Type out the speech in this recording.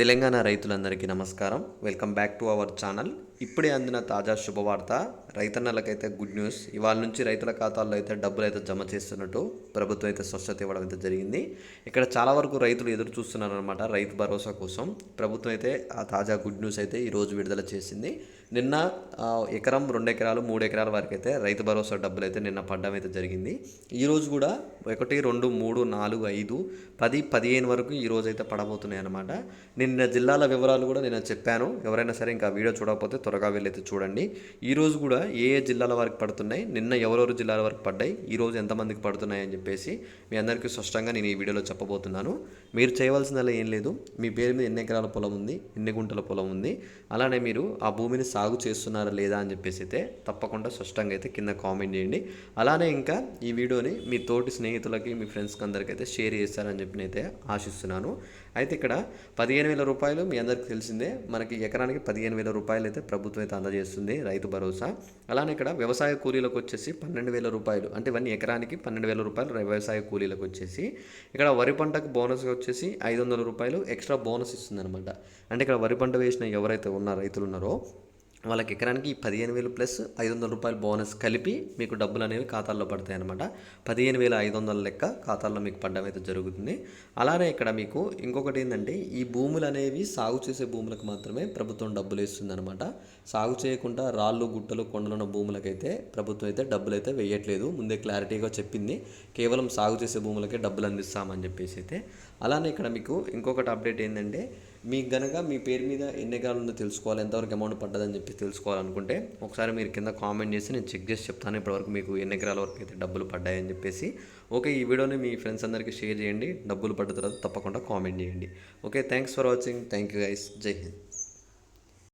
తెలంగాణ రైతులందరికీ నమస్కారం. Welcome back to our channel. ఇప్పుడే అందిన తాజా శుభవార్త రైతన్నలకైతే గుడ్ న్యూస్. ఇవాళ నుంచి రైతుల ఖాతాల్లో అయితే డబ్బులు అయితే జమ చేస్తున్నట్టు ప్రభుత్వం అయితే స్వచ్ఛత ఇవ్వడం అయితే జరిగింది. ఇక్కడ చాలా వరకు రైతులు ఎదురు చూస్తున్నారు అనమాట రైతు భరోసా కోసం. ప్రభుత్వం అయితే ఆ తాజా గుడ్ న్యూస్ అయితే ఈరోజు విడుదల చేసింది. నిన్న ఎకరం రెండు ఎకరాలు మూడు ఎకరాల వరకు అయితే రైతు భరోసా డబ్బులు అయితే నిన్న పడ్డం అయితే జరిగింది. ఈరోజు కూడా ఒకటి రెండు మూడు నాలుగు ఐదు పది పదిహేను వరకు ఈ రోజు అయితే పడబోతున్నాయి అనమాట నిన్న జిల్లాల వివరాలు కూడా నేను చెప్పాను. ఎవరైనా సరే ఇంకా వీడియో చూడకపోతే త్వరగా వెళ్ళైతే చూడండి. ఈ రోజు కూడా ఏ ఏ జిల్లాల వరకు పడుతున్నాయి నిన్న ఎవరెవరు జిల్లాల వరకు పడ్డాయి ఈ రోజు ఎంతమందికి పడుతున్నాయి అని చెప్పేసి మీ అందరికీ స్పష్టంగా నేను ఈ వీడియోలో చెప్పబోతున్నాను. మీరు చేయవలసిందల్లా ఏం లేదు. మీ పేరు మీద ఎన్ని ఎకరాల పొలం ఉంది ఎన్ని గుంటల పొలం ఉంది అలానే మీరు ఆ భూమిని సాగు చేస్తున్నారా లేదా అని చెప్పేసి అయితే తప్పకుండా స్పష్టంగా అయితే కింద కామెంట్ చేయండి. అలానే ఇంకా ఈ వీడియోని మీ తోటి స్నేహితులకి మీ ఫ్రెండ్స్కి అందరికైతే షేర్ చేస్తారని చెప్పినైతే ఆశిస్తున్నాను. అయితే ఇక్కడ పదిహేను వేల రూపాయలు మీ అందరికీ తెలిసిందే. మనకి ఎకరానికి పదిహేను వేల రూపాయలు అయితే ప్రభుత్వం అయితే అందజేస్తుంది రైతు భరోసా. అలానే ఇక్కడ వ్యవసాయ కూలీలకు వచ్చేసి పన్నెండు వేల రూపాయలు అంటే ఇవన్నీ ఎకరానికి పన్నెండు వేల రూపాయలు వ్యవసాయ కూలీలకు వచ్చేసి. ఇక్కడ వరి పంటకు బోనస్ వచ్చేసి ఐదు వందల రూపాయలు ఎక్స్ట్రా బోనస్ ఇస్తుంది అనమాట అంటే ఇక్కడ వరి పంట వేసిన ఎవరైతే ఉన్న రైతులు ఉన్నారో వాళ్ళకి ఎకరానికి పదిహేను వేలు ప్లస్ ఐదు వందల రూపాయలు బోనస్ కలిపి మీకు డబ్బులు అనేవి ఖాతాల్లో పడతాయి అనమాట పదిహేను వేల ఐదు వందల లెక్క ఖాతాల్లో మీకు పడడం అయితే జరుగుతుంది. అలానే ఇక్కడ మీకు ఇంకొకటి ఏంటంటే ఈ భూములు అనేవి సాగు చేసే భూములకు మాత్రమే ప్రభుత్వం డబ్బులు ఇస్తుంది అనమాట సాగు చేయకుండా రాళ్ళు గుట్టలు కొండలున్న భూములకైతే ప్రభుత్వం అయితే డబ్బులు అయితే వేయట్లేదు. ముందే క్లారిటీగా చెప్పింది కేవలం సాగు చేసే భూములకే డబ్బులు అందిస్తామని చెప్పేసి అయితే. అలానే ఇక్కడ మీకు ఇంకొకటి అప్డేట్ ఏంటంటే మీకు గనక మీ పేరు మీద ఎన్ని ఎకరాలు ఉందో తెలుసుకోవాలి ఎంతవరకు అమౌంట్ పడ్డదని చెప్పి తెలుసుకోవాలనుకుంటే ఒకసారి మీరు కింద కామెంట్ చేసి నేను చెక్ చేసి చెప్తాను. ఇప్పటివరకు మీకు ఎన్ని ఎకరాల వరకు అయితే డబ్బులు పడ్డాయని చెప్పేసి. ఓకే ఈ వీడియోని మీ ఫ్రెండ్స్ అందరికీ షేర్ చేయండి. డబ్బులు పడ్డ తర్వాత తప్పకుండా కామెంట్ చేయండి. Okay thanks for watching thank you guys జై హింద్